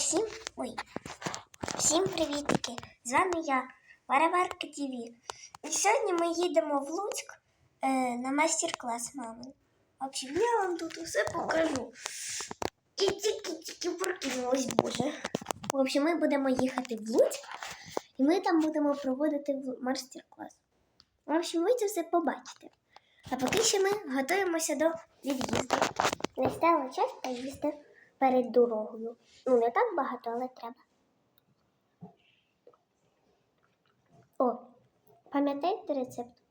всім ой. Всім привітки! З вами я, Вареварка ТВ. І сьогодні ми їдемо в Луцьк е, на майстер-клас мами. В я вам тут усе покажу. І тільки-тільки прокинулась, боже. В общем, ми будемо їхати в Луцьк, і ми там будемо проводити майстер-клас. В общем, ви це все побачите. А поки що ми готуємося до від'їзду. Настало час поїсти перед дорогою. Ну, не так багато, але треба. О, пам'ятаєте рецепт?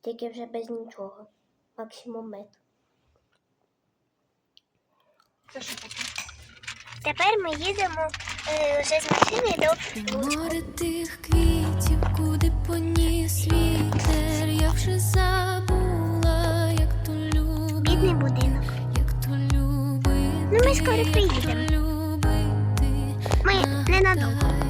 Тільки вже без нічого. Максимум мед. Це що таке? Тепер ми їдемо е, вже з машини до Море тих квітів, куди поніс вітер, я вже забула, як то любити, Бідний будинок. Ми скоро приїдемо. Ми ненадовго.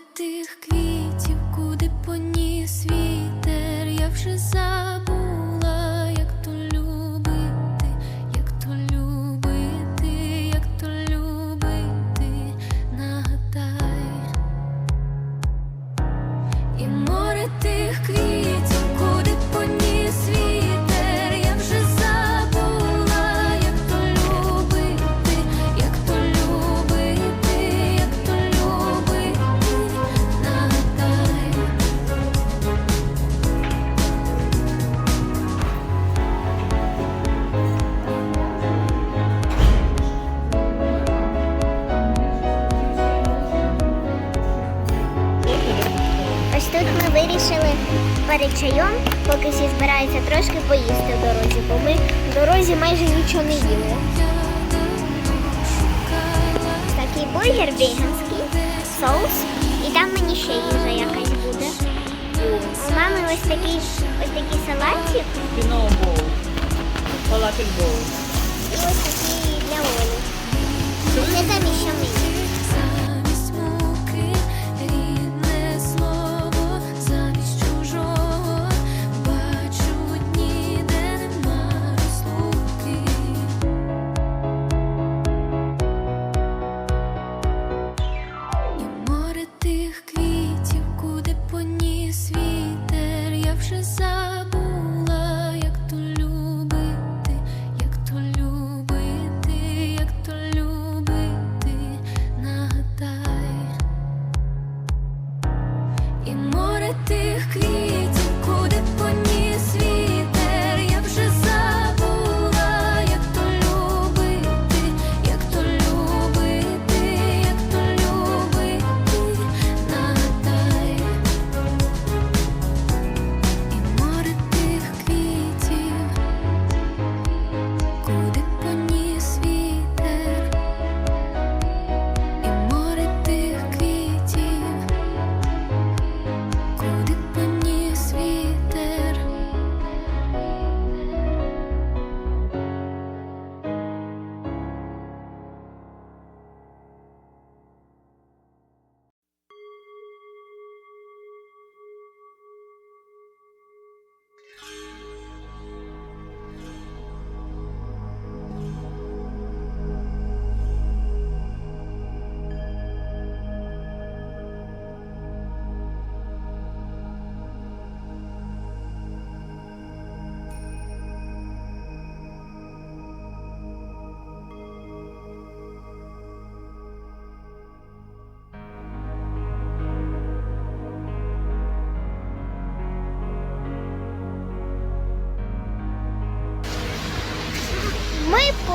Тих квітів, перед чайом, поки всі збираються трошки поїсти в дорозі, бо ми в дорозі майже нічого не їли. Такий бургер веганський, соус, і там мені ще їжа якась буде. У мами ось такий ось такий салатик bowl. Falafel bowl. і ось такий для Олі. Це там ще мені.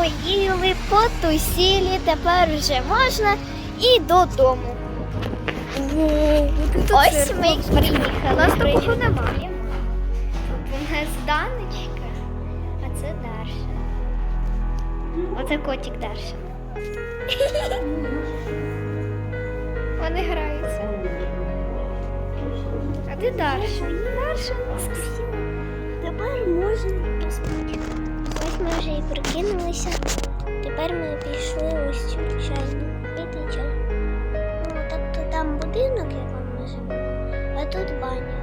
Поїли, потусили, тепер вже можна і додому. Ось ми приїхали. Нас такого немає. У нас Даночка, а це Дарша. Оце котик Дарша. Вони граються. А де Дарша? Дарша Тепер можна поспати. Ми вже і прикинулися. Тепер ми пішли ось цю чайну пити чай. Ну, тобто там будинок, як вам живемо, а тут баня.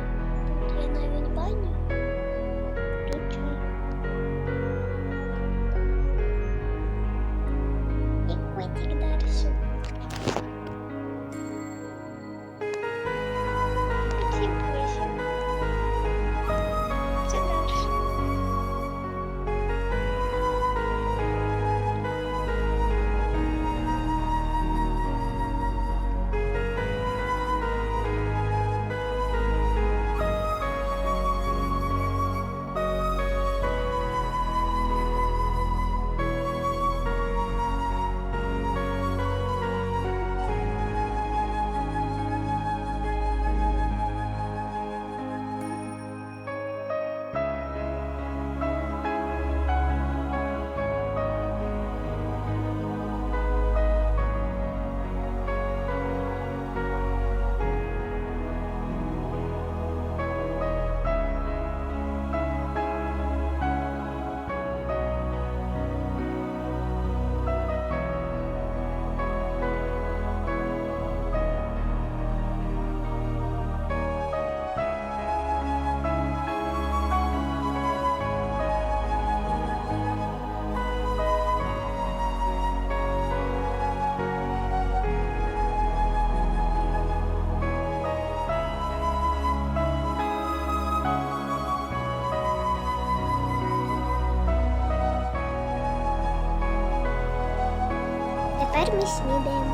Тепер ми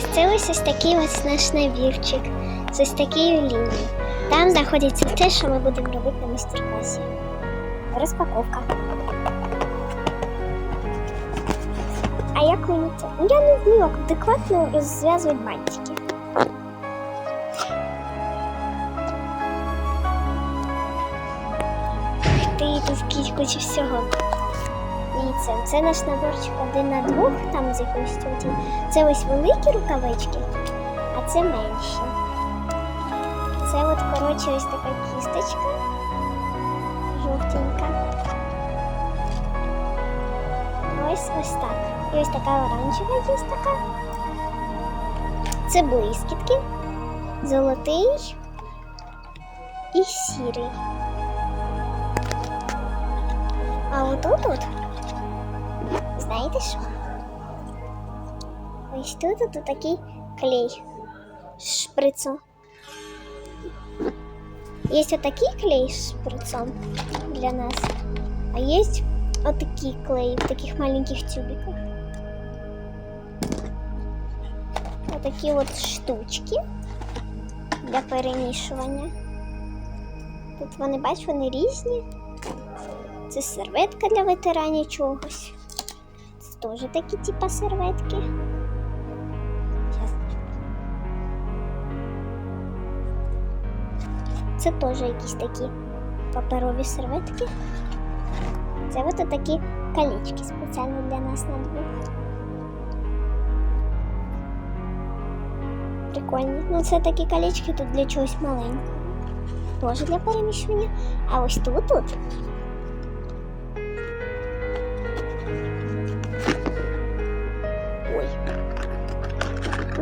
Ось це ось такий ось наш набірчик з ось такою лінією. Там знаходиться те, що ми будемо робити на майстер-класі. Розпаковка. А як мені це? Ну, Я не вмію адекватно розв'язувати бантики. Ти тут куча всього. Дивіться, це наш наборчик один на двох, там з якоюсь тютю. Це ось великі рукавички, а це менші. Це от, коротше, ось така кісточка. Жовтенька. Ось ось так. І ось така оранжева є. Це блискітки, золотий і сірий. А отут от Знаєте що? Ось тут от такий клей з шприцом. Є отакий клей з шприцом для нас, а є отакий клей в таких маленьких тюбиках. Отакі от штучки для перемішування. Тут вони, бачиш, вони різні. Це серветка для витирання чогось. Теж такі типа серветки. Це теж якісь такі паперові серветки. Це от такі колечки спеціально для нас на двох. прикольні. Ну, це такі колечки тут для чогось маленького. Тоже для переміщення. А ось тут тут.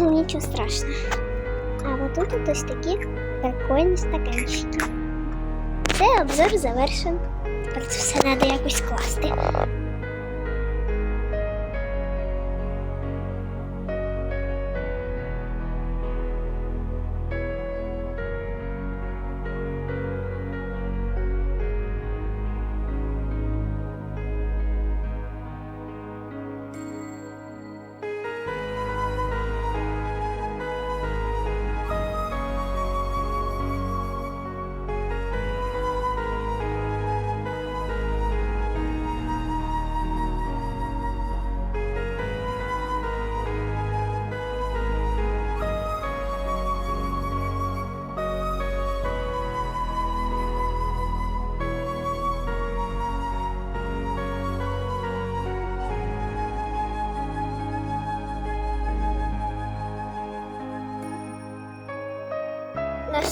Ну, нічого страшного. А вот тут ось такі прикольні стаканчики. Це обзор завершен. Тепер це все треба якось скласти.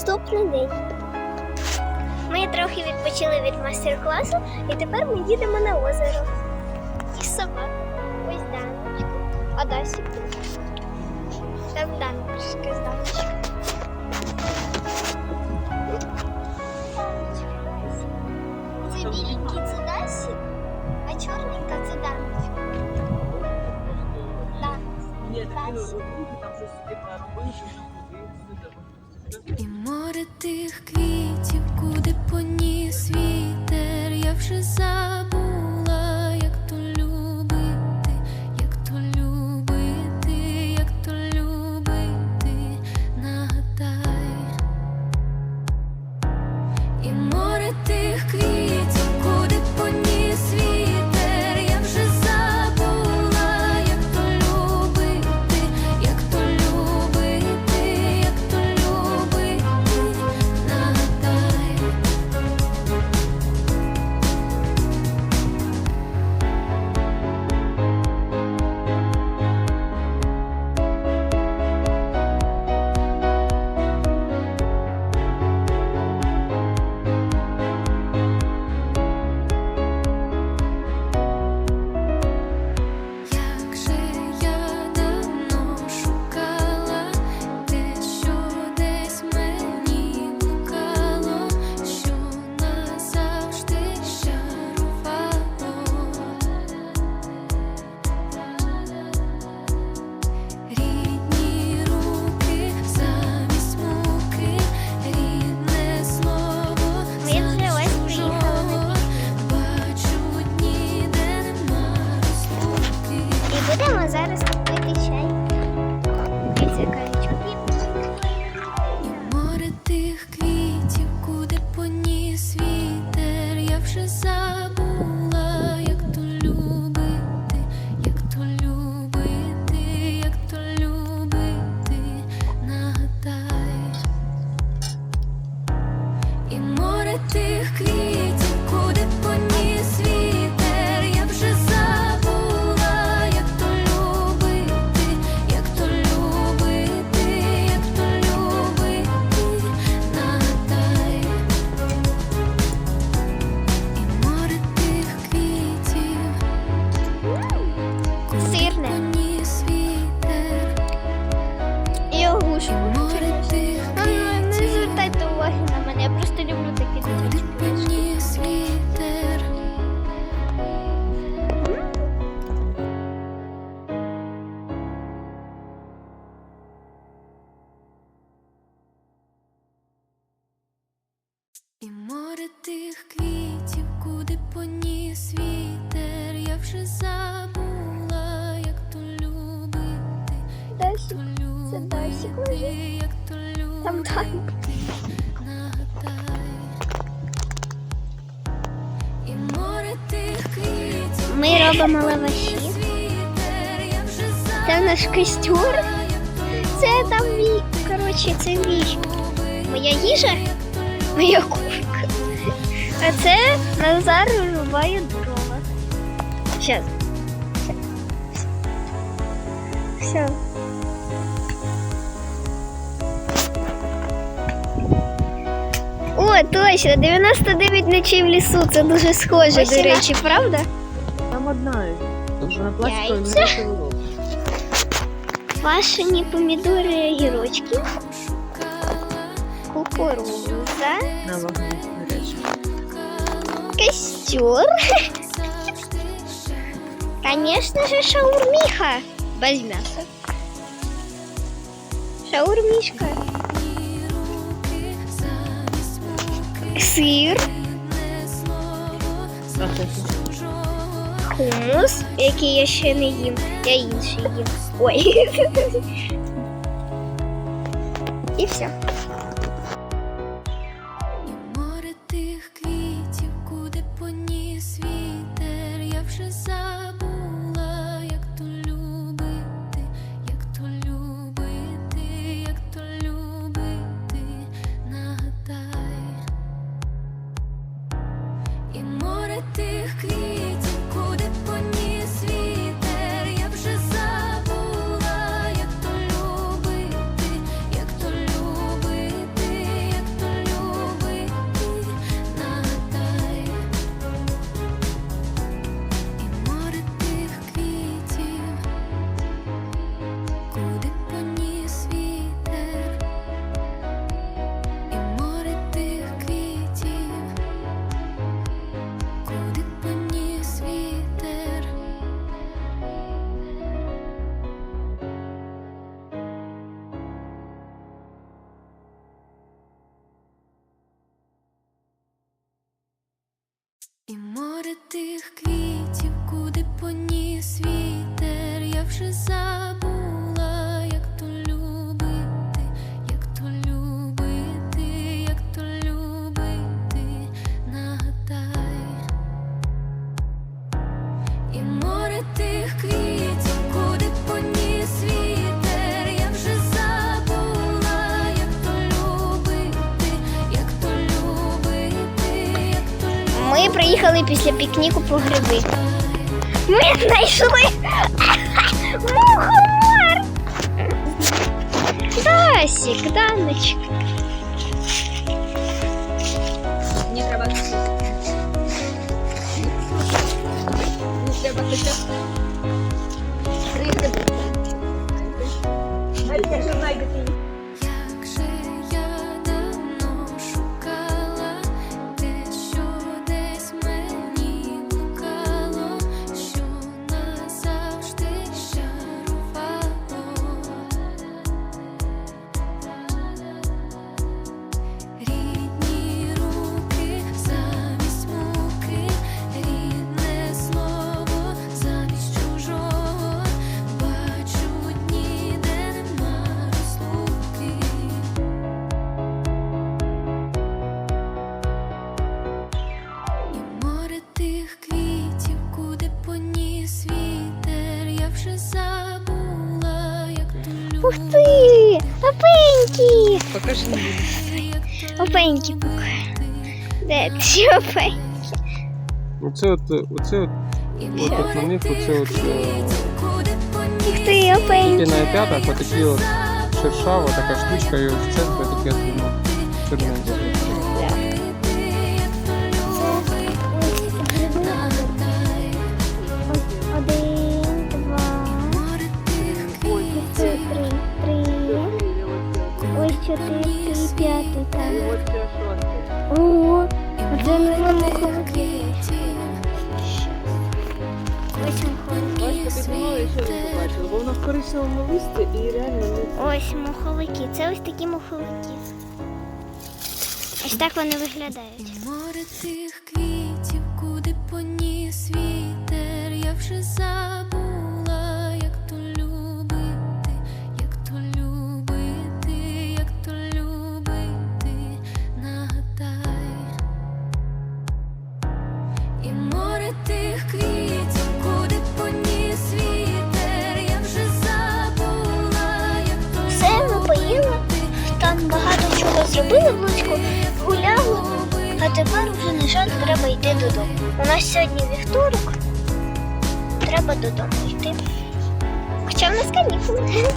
Наступний день. Ми трохи відпочили від майстер-класу і тепер ми їдемо на озеро. І собака. Ось Даночка. А Дасі. Там Даночка з Даночка. Це біленький це Дасі, а чорненька це Даночка. Так. Ні, такі ну, там щось робили, що І море тих квітів, куди поніс вітер, я вже забула, лежить. Там квітів, Ми робимо лаваші. Це наш костюр. Це там мій. Коротше, це мій. Моя їжа, моя курка. А це Назар рубає дрова. Щас. Все. точно, 99 ночей в лісу. Це дуже схоже, Ось до і на- речі, правда? Там одна із. Вже на пластиковій Яйця. не вийшло. Квашені помідори, огірочки, кукуруза, На вогні гарячі. костер. Конечно же, шаурмиха. Без мяса. Шаурмишка. Сир, хумус, який я ще не їм. Я інший їм. Ой. І все. Море тих квітів, куди поніс вітер, я вже забула, приїхали після пікніку по гриби. Ми знайшли мухомор. Дасік, Даночка. Мені треба Мені треба таке. Навіть якщо знайдете її. Опеньки! Поки. Де ці опеньки? Оце от, оце от, от, от на них оце от е, Ух ти, опеньки. тільки на п'ятах отакі от шершава така штучка і в центрі таке от, ну, чорненьке. Один, два, ось три, три, ось чотири, Ого, це не бо воно в коричневому листі і реально Ось муховики. Це ось такі муховики. Ось так вони виглядають. Море тих квітів, куди поніс вітер, я вже забула, зробили внучку, гуляли, а тепер вже, на жаль, треба йти додому. У нас сьогодні вівторок, треба додому йти. Хоча в нас канікули.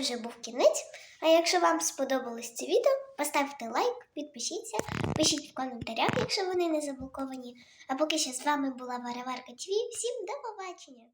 Вже був кінець. А якщо вам сподобалось це відео, поставте лайк, підпишіться, пишіть в коментарях, якщо вони не заблоковані. А поки що з вами була Вараварка ТВ. Всім до побачення!